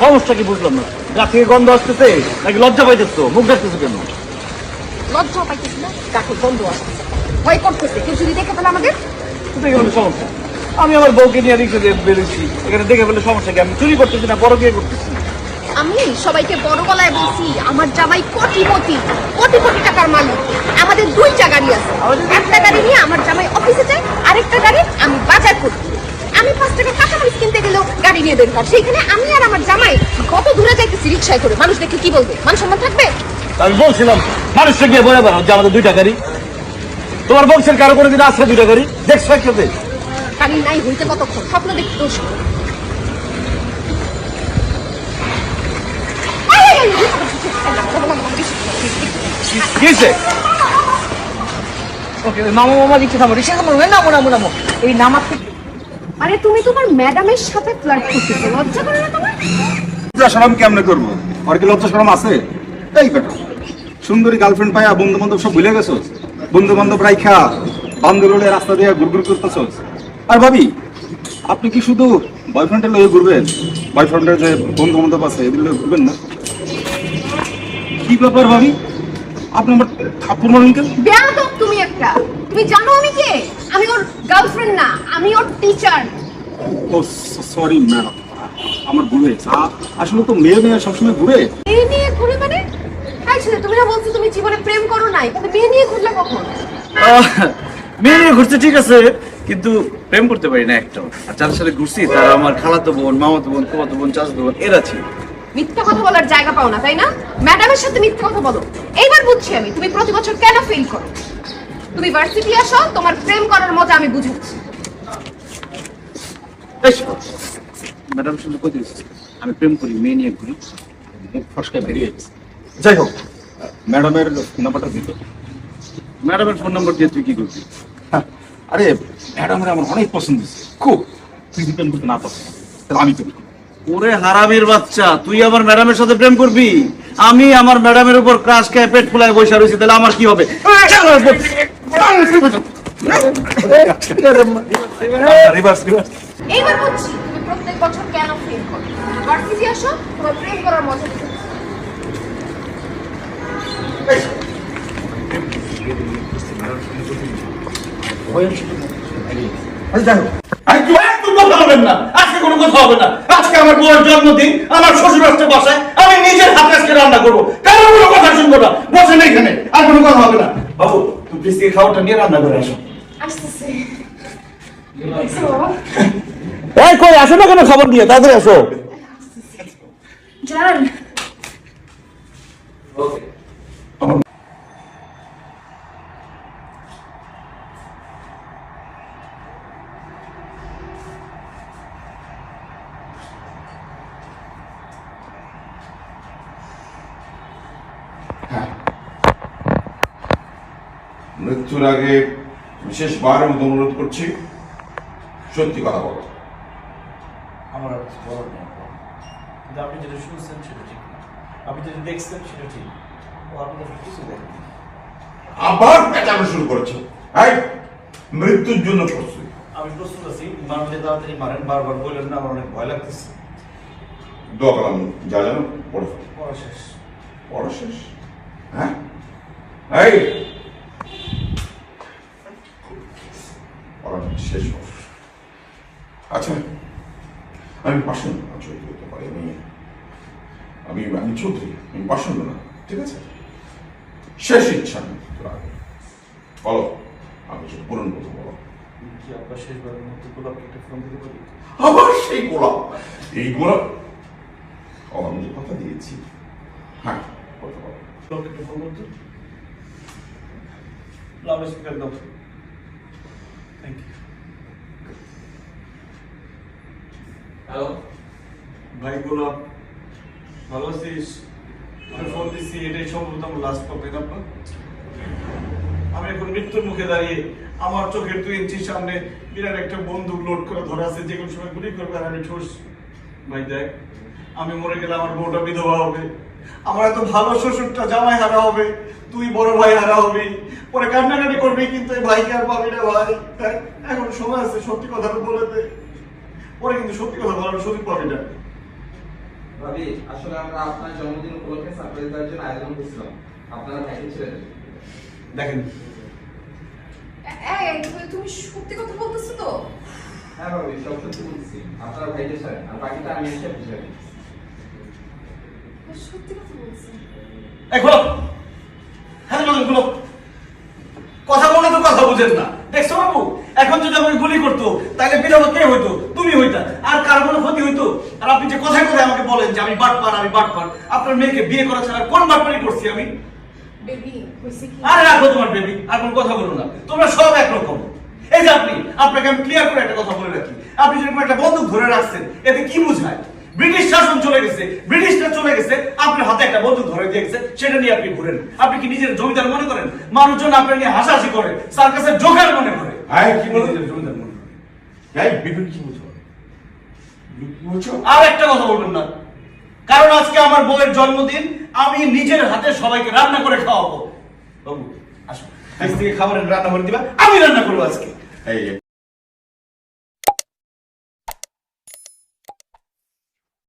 সমস্যা কি বুঝলাম না? গা থেকে গন্ধ আসতেছে নাকি লজ্জা পাইতেছো? মুখ ডাকতেছো কেন? লজ্জা পাইতেছি না গাছের বন্ধ আসতেছে। ভয় করতেছে কেউ যদি দেখে ফেলে আমাদের? দেখে ফেলে সমস্যা? আমি আমার বউকে নিয়ে রিক্সা দিয়ে বেরোচ্ছি এখানে দেখে ফেলে সমস্যা কি? আমি চুরি করতেছি না বড় বিয়ে করতেছি? আমি সবাইকে বড় গলায় বলছি আমার জামাই কোটিপতি কোটি কোটি টাকার মালিক। আমাদের দুইটা গাড়ি আছে। একটা গাড়ি নিয়ে আমার জামাই অফিসে যায় আরেকটা গাড়ি আমি বাজার করি। আমি পাঁচ টাকা কাঁচামরিচ কিনতে গেলেও গাড়ি নিয়ে দরকার সেইখানে আমি আর আমার জামাই কত দূরে যাইতেছি রিক্সায় করে। মানুষ দেখে কি বলবে? মান সম্মান থাকবে? আমি বলছিলাম মানুষটা গিয়ে বলে বেড়াও যে আমাদের দুইটা গাড়ি। তোমার বংশের কারও কোনো দিন আসছে দুইটা গাড়ি? দেখছ একসাথে? গাড়ি নাই হইতে কতক্ষণ? স্বপ্ন দেখতে কিসে ওকে মামা মামা দিচ্ছে থামো রিক্সা থামো নামো নামো নামো। এই নামাতে আরে তুমি তোমার ম্যাডামের সাথে ফ্লার্ট করতেছো লজ্জা করে না তোমার? লজ্জা শরম কেমনে করব? আর কি লজ্জা শরম আছে? এই বেটা সুন্দরী গার্লফ্রেন্ড পায়া বন্ধু বান্ধব সব ভুলে গেছো? বন্ধু বান্ধব রাইখা বান্ধবীর রাস্তা দিয়ে ঘুরঘুর করতেছ? আর ভাবি আপনি কি শুধু বয়ফ্রেন্ডের লয়ে ঘুরবেন? বয়ফ্রেন্ডের যে বন্ধু বান্ধব আছে এগুলো লয়ে ঘুরবেন না? কি ব্যাপার ভাবি? আপনি আমার থাপ্পড় মারেন কেন? বেয়াদব তুমি একটা। তুমি জানো আমি কে? আমি ওর গার্লফ্রেন্ড না আমি ওর টিচার ও সরি ম্যাডাম আমার ভুল হয়েছে। আ- আসলে তো মেয়ে মেয়ে সবসময় ঘুরে। এই নিয়ে ঘুরে মানে? তাই ছিল তুমি না বলছো তুমি জীবনে প্রেম করো নাই কিন্তু বিয়ে নিয়ে ঘুরলে কখন? আহ, মেয়ে নিয়ে ঘুরতে ঠিক আছে কিন্তু প্রেম করতে পারি না একটাও। আর যাদের সাথে ঘুরছি তারা আমার খালাতো বোন মামাতো বোন কুমাতো বোন চাচাতো বোন এরা ছিল। মিথ্যা কথা বলার জায়গা পাও না তাই না? ম্যাডামের সাথে মিথ্যা কথা বলো। এইবার বুঝছি আমি তুমি প্রতি বছর কেন ফেল করো? তুমি ভার্সিটি আসো তোমার প্রেম করার মজা আমি বুঝাচ্ছি। ম্যাডাম শুধু কই আমি প্রেম করি মেয়ে নিয়ে ঘুরি মুখ বেরিয়ে যাই হোক ম্যাডামের নাম্বারটা দিত ম্যাডামের ফোন নম্বর দিয়ে তুই কি করবি? হ্যাঁ, আরে ম্যাডামের আমার অনেক পছন্দ খুব তুই ডিপেন্ড করতে না পারছিস তাহলে আমি তো ওরে হারামির বাচ্চা তুই আমার ম্যাডামের সাথে প্রেম করবি আমি আমার ম্যাডামের উপর ক্রাশ খেয়ে পেট ফুলায় বসে রয়েছি তাহলে আমার কি হবে রিভার্স রিভার্স এইবার বুঝছি তুমি প্রত্যেক বছর কেন ফেল করো ভার্সিটি আসো তোমার প্রেম করার মজা কথা না। আজকে কোনো কথা হবে না। আজকে আমার বউয়ের জন্মদিন আমার শ্বশুর বাসায় আমি নিজের হাতে আজকে রান্না করব। কারও কোনো কথা শুনব না? বসেন এখানে আর কোনো কথা হবে না। বাবু তুমি প্লিজ খাবারটা নিয়ে রান্না করে আসো। আসতেছে। এই কই আসো না কেন? খবর দিয়ে তাড়াতাড়ি আসো। জান মৃত্যুর আগে বিশেষবারের মতো অনুরোধ করছি সত্যি কথা বলো। আমার আর কিছু বলার নেই। কিন্তু আপনি যেটা শুনছেন সেটা ঠিক না। আপনি যেটা দেখছেন সেটা ঠিক। ও আপনি কিছু দেখেন। আবার পেঁচানো শুরু করেছে। এই মৃত্যুর জন্য প্রস্তুত। আমি প্রস্তুত আছি। মারলে তাড়াতাড়ি মারেন বারবার বললেন না আমার অনেক ভয় লাগতেছে। দোয়া কালাম যা জানো পড়া শেষ। পড়া শেষ? হ্যাঁ? এই! শেষ। আচ্ছা আমি পাশন চৌধুরী হতে পারি আমি আমি আমি চৌধুরী আমি পাশন না ঠিক আছে? শেষ ইচ্ছা আগে। বলো আমি কিছু পূরণ করতে বলো। কি আপনার শেষবারের মতো গোলাপকে একটা ফোন দিতে পারি? আবার সেই গোলাপ! এই গোলাপ ও আমি কথা দিয়েছি। হ্যাঁ করতে পারো গোলাপকে একটা ফোন করতে লাউড স্পিকার দাও থ্যাংক ইউ হ্যালো ভাই গোলাপ ভালো আছিস? আমি ফোন দিচ্ছি এটাই সম্ভবত আমার লাস্ট কল না আমি এখন মৃত্যুর মুখে দাঁড়িয়ে আমার চোখের দুই ইঞ্চির সামনে বিরাট একটা বন্দুক লোড করে ধরা আছে যে কোনো সময় গুলি করবে আর আমি ঠোস। ভাই দেখ আমি মরে গেলে আমার বউটা বিধবা হবে। আমার এত ভালো শ্বশুরটা জামাই হারা হবে তুই বড় ভাই হারা হবি। পরে কান্নাকাটি করবি কিন্তু এই ভাইকে আর পাবি না ভাই। এখন সময় আছে সত্যি কথাটা বলে দে। পরে কিন্তু সত্যি কথা বলার সুযোগ পাবি না। ভাবি আসলে আমরা আপনার জন্মদিন উপলক্ষে সারপ্রাইজ দেওয়ার জন্য আয়োজন করছিলাম। আপনারা ভাইকে ছেড়ে দেখেন। তুমি- তুমি সত্যি কথা বলতেছো তো? হ্যাঁ ভাবি সব সত্যি বলছি। আপনারা ভাইকে ছাড়েন আর বাকিটা আমি এসে বুঝে। সত্যি কথা বলছি। এই খোলো হ্যাঁ বলেন খোলো কথা বলে তো কথা বুঝেন না। দেখছ বাবু এখন যদি আমাকে গুলি করতো তাহলে বিধবা কে হইতো? তুমি হইতা। আর কার কোনো ক্ষতি হইতো? আর আপনি যে কথায় কথায় আমাকে বলেন যে আমি বাটপার আমি বাটপার আপনার মেয়েকে বিয়ে করা ছাড়া কোন বাটপারি করছি আমি? আরে রাখো তোমার বেবি আর কোনো কথা বলো না। তোমরা সব একরকম। এই যে আপনি আপনাকে আমি ক্লিয়ার করে একটা কথা বলে রাখি। আপনি যেরকম একটা বন্দুক ধরে রাখছেন এতে কি বোঝায়? ব্রিটিশ শাসন চলে গেছে ব্রিটিশটা চলে গেছে আপনার হাতে একটা বন্দুক ধরে দিয়ে গেছে সেটা নিয়ে আপনি ঘুরেন। আপনি কি নিজের জমিদার মনে করেন? মানুষজন আপনার নিয়ে হাসাহাসি করে সার্কাসের জোকার মনে করে। আয়, কি বলো? জমিদার মনে? করে এই বিপিন কি বলছো? আর একটা কথা বলবেন না। কারণ আজকে আমার বউয়ের জন্মদিন আমি নিজের হাতে সবাইকে রান্না করে খাওয়াবো। বাবু আসো আজ থেকে খাবারের রান্না করে দিবা আমি রান্না করব আজকে। এই